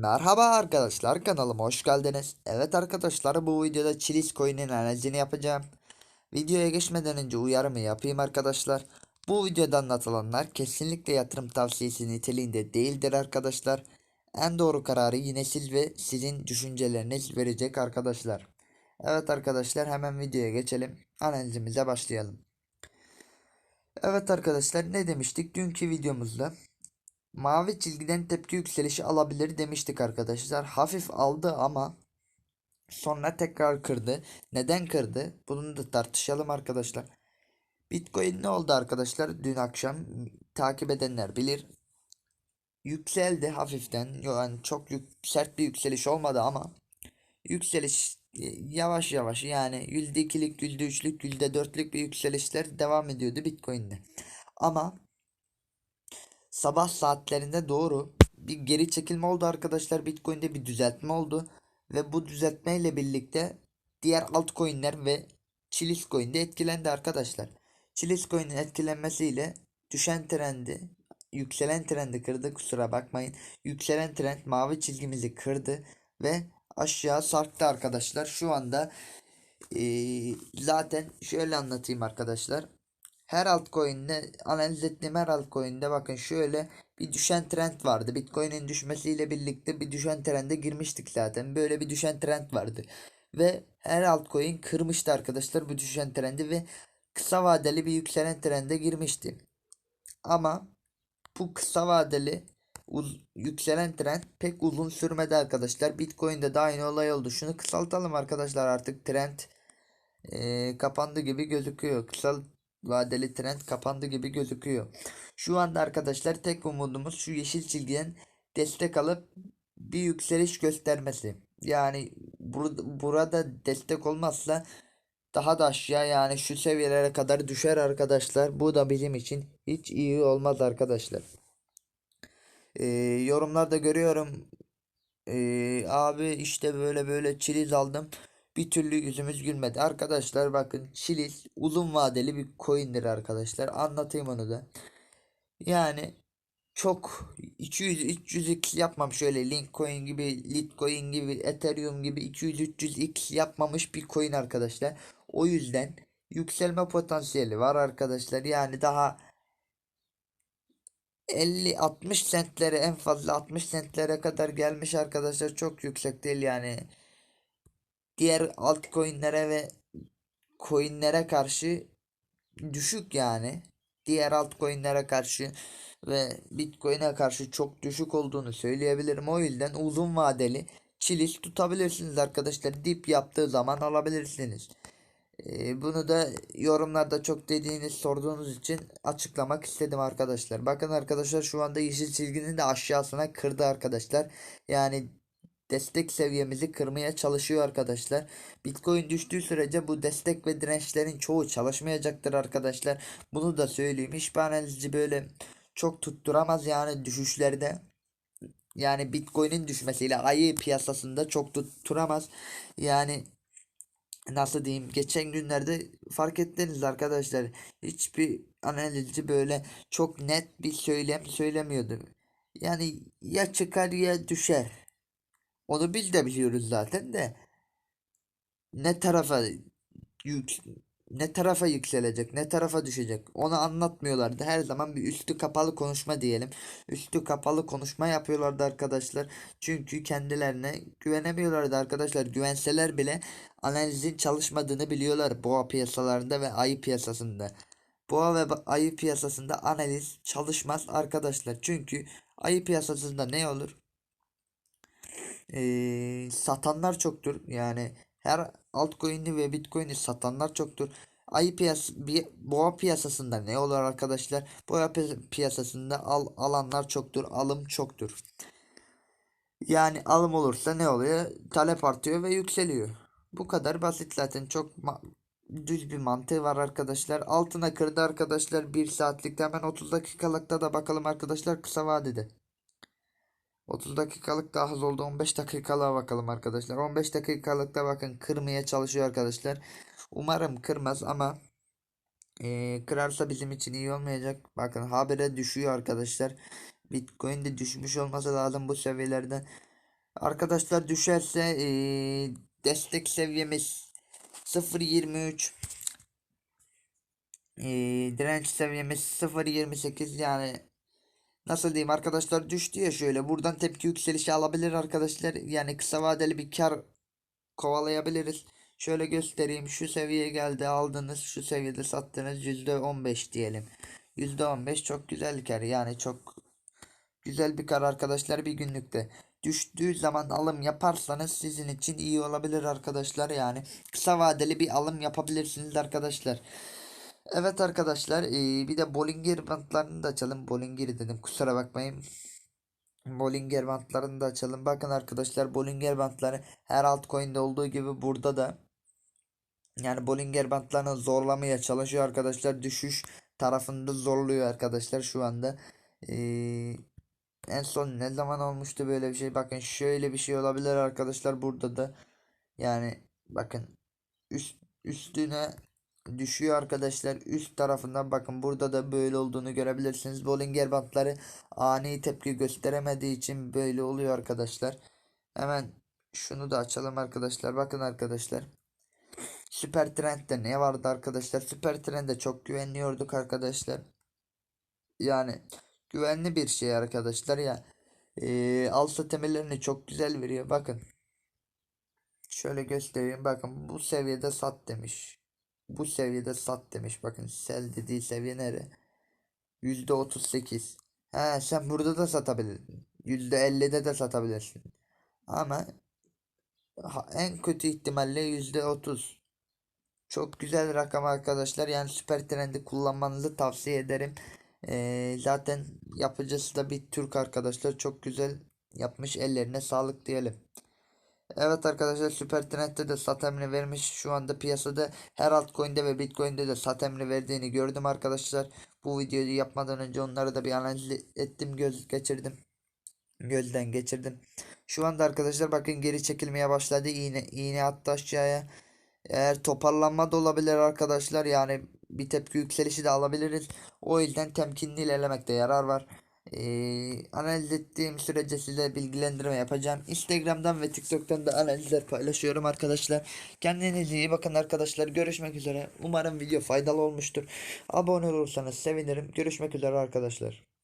Merhaba arkadaşlar kanalıma hoş geldiniz. Evet arkadaşlar bu videoda Chiliz coin'in analizini yapacağım. Videoya geçmeden önce uyarımı yapayım arkadaşlar. Bu videoda anlatılanlar kesinlikle yatırım tavsiyesi niteliğinde değildir arkadaşlar. En doğru kararı yine siz ve sizin düşünceleriniz verecek arkadaşlar. Evet arkadaşlar hemen videoya geçelim. Analizimize başlayalım. Evet arkadaşlar ne demiştik dünkü videomuzda? Mavi çizgiden tepki yükselişi alabilir demiştik arkadaşlar. Hafif aldı ama sonra tekrar kırdı. Neden kırdı? Bunu da tartışalım arkadaşlar. Bitcoin ne oldu arkadaşlar? Dün akşam takip edenler bilir. Yükseldi hafiften. Yani çok yük, sert bir yükseliş olmadı ama yükseliş e, yavaş yavaş yani %2'lik, %3'lük, %4'lük bir yükselişler devam ediyordu Bitcoin'de. Ama sabah saatlerinde doğru bir geri çekilme oldu arkadaşlar. Bitcoin'de bir düzeltme oldu. Ve bu düzeltme ile birlikte diğer altcoin'ler ve Chilis Coin de etkilendi arkadaşlar. Chilis Coin'in etkilenmesiyle düşen trendi, yükselen trendi kırdı kusura bakmayın. Yükselen trend mavi çizgimizi kırdı ve aşağı sarktı arkadaşlar. Şu anda eee, zaten şöyle anlatayım arkadaşlar. Her altcoin'de analiz ettiğim her altcoin'de bakın şöyle bir düşen trend vardı. Bitcoin'in düşmesiyle birlikte bir düşen trende girmiştik zaten. Böyle bir düşen trend vardı. Ve her altcoin kırmıştı arkadaşlar bu düşen trendi ve kısa vadeli bir yükselen trende girmişti. Ama bu kısa vadeli yükselen trend pek uzun sürmedi arkadaşlar. Bitcoin'de de aynı olay oldu. Şunu kısaltalım arkadaşlar artık trend eee, kapandı gibi gözüküyor. Kısa vadeli trend kapandı gibi gözüküyor. Şu anda arkadaşlar tek umudumuz şu yeşil çizgiden destek alıp bir yükseliş göstermesi. Yani bur- burada destek olmazsa daha da aşağı yani şu seviyelere kadar düşer arkadaşlar. Bu da bizim için hiç iyi olmaz arkadaşlar. Ee, yorumlarda görüyorum. Ee, abi işte böyle böyle çiliz aldım. Bir türlü yüzümüz gülmedi. Arkadaşlar bakın çiliz uzun vadeli bir coin'dir arkadaşlar. Anlatayım onu da. Yani çok 200-300x yapmam şöyle Linkcoin gibi, Litecoin gibi, Ethereum gibi 200-300x yapmamış bir coin arkadaşlar. O yüzden yükselme potansiyeli var arkadaşlar. Yani daha 50-60 sentlere en fazla 60 sentlere kadar gelmiş arkadaşlar. Çok yüksek değil yani. Diğer altcoin'lere ve coin'lere karşı düşük yani. Diğer altcoin'lere karşı ve Bitcoin'e karşı çok düşük olduğunu söyleyebilirim. O yüzden uzun vadeli çiliz tutabilirsiniz arkadaşlar. Dip yaptığı zaman alabilirsiniz. Ee, bunu da yorumlarda çok dediğiniz sorduğunuz için açıklamak istedim arkadaşlar. Bakın arkadaşlar şu anda yeşil çizginin de aşağısına kırdı arkadaşlar. Yani destek seviyemizi kırmaya çalışıyor arkadaşlar. Bitcoin düştüğü sürece bu destek ve dirençlerin çoğu çalışmayacaktır arkadaşlar. Bunu da söyleyeyim. Hiçbir analizci böyle çok tutturamaz yani düşüşlerde. Yani Bitcoin'in düşmesiyle ayı piyasasında çok tutturamaz. Yani nasıl diyeyim geçen günlerde fark ettiniz arkadaşlar hiçbir analizci böyle çok net bir söylem söylemiyordu. Yani ya çıkar ya düşer. Onu biz de biliyoruz zaten de ne tarafa yük ne tarafa yükselecek, ne tarafa düşecek onu anlatmıyorlardı. Her zaman bir üstü kapalı konuşma diyelim. Üstü kapalı konuşma yapıyorlardı arkadaşlar. Çünkü kendilerine güvenemiyorlardı arkadaşlar. Güvenseler bile analizin çalışmadığını biliyorlar boğa piyasalarında ve ayı piyasasında. Boğa ve ayı piyasasında analiz çalışmaz arkadaşlar. Çünkü ayı piyasasında ne olur? Ee, satanlar çoktur. Yani her altcoin'i ve bitcoin'i satanlar çoktur. Ayı piyas boğa piyasasında ne olur arkadaşlar? Boğa pi- piyasasında al alanlar çoktur, alım çoktur. Yani alım olursa ne oluyor? Talep artıyor ve yükseliyor. Bu kadar basit zaten çok düz bir mantığı var arkadaşlar. Altına kırdı arkadaşlar 1 saatlikte hemen 30 dakikalıkta da bakalım arkadaşlar kısa vadede. 30 dakikalık daha az oldu. 15 dakikalığa bakalım arkadaşlar. 15 dakikalıkta bakın kırmaya çalışıyor arkadaşlar. Umarım kırmaz ama eee, kırarsa bizim için iyi olmayacak. Bakın habire düşüyor arkadaşlar. Bitcoin de düşmüş olması lazım bu seviyelerden. Arkadaşlar düşerse eee, destek seviyemiz 0.23 eee, direnç seviyemiz 0.28 yani nasıl diyeyim? Arkadaşlar düştü ya şöyle. Buradan tepki yükselişi alabilir arkadaşlar. Yani kısa vadeli bir kar kovalayabiliriz. Şöyle göstereyim. Şu seviyeye geldi. Aldınız. Şu seviyede sattınız. %15 diyelim. %15 çok güzel kar. Yani çok güzel bir kar arkadaşlar bir günlükte. Düştüğü zaman alım yaparsanız sizin için iyi olabilir arkadaşlar. Yani kısa vadeli bir alım yapabilirsiniz arkadaşlar. Evet arkadaşlar eee, bir de Bollinger bantlarını da açalım. Bollinger dedim kusura bakmayın. Bollinger bantlarını da açalım. Bakın arkadaşlar Bollinger bantları her altcoin'de olduğu gibi burada da yani Bollinger bantlarını zorlamaya çalışıyor arkadaşlar. Düşüş tarafında zorluyor arkadaşlar şu anda. Ee, en son ne zaman olmuştu böyle bir şey? Bakın şöyle bir şey olabilir arkadaşlar burada da. Yani bakın üst üstüne düşüyor arkadaşlar. Üst tarafından bakın burada da böyle olduğunu görebilirsiniz. Bollinger bantları ani tepki gösteremediği için böyle oluyor arkadaşlar. Hemen şunu da açalım arkadaşlar. Bakın arkadaşlar. Süper Trend'de ne vardı arkadaşlar? Süper Trend'de çok güveniyorduk arkadaşlar. Yani güvenli bir şey arkadaşlar ya. Ee, alsa temellerini çok güzel veriyor. Bakın. Şöyle göstereyim. Bakın bu seviyede sat demiş. Bu seviyede sat demiş. Bakın sell dediği seviye nere? %38. He sen burada da satabilirsin. %50'de de satabilirsin. Ama en kötü ihtimalle %30. Çok güzel rakam arkadaşlar. Yani süper trendi kullanmanızı tavsiye ederim. Ee, zaten yapıcısı da bir Türk arkadaşlar. Çok güzel yapmış. Ellerine sağlık diyelim. Evet arkadaşlar Süper Trend'de de sat emri vermiş. Şu anda piyasada her altcoin'de ve Bitcoin'de de sat emri verdiğini gördüm arkadaşlar. Bu videoyu yapmadan önce onları da bir analiz ettim, göz geçirdim. Gözden geçirdim. Şu anda arkadaşlar bakın geri çekilmeye başladı. İğne iğne attı aşağıya. Eğer toparlanma da olabilir arkadaşlar. Yani bir tepki yükselişi de alabiliriz. O yüzden temkinli ilerlemekte yarar var. Ee, analiz ettiğim sürece size bilgilendirme yapacağım. Instagram'dan ve TikTok'tan da analizler paylaşıyorum arkadaşlar. Kendinize iyi bakın arkadaşlar. Görüşmek üzere. Umarım video faydalı olmuştur. Abone olursanız sevinirim. Görüşmek üzere arkadaşlar.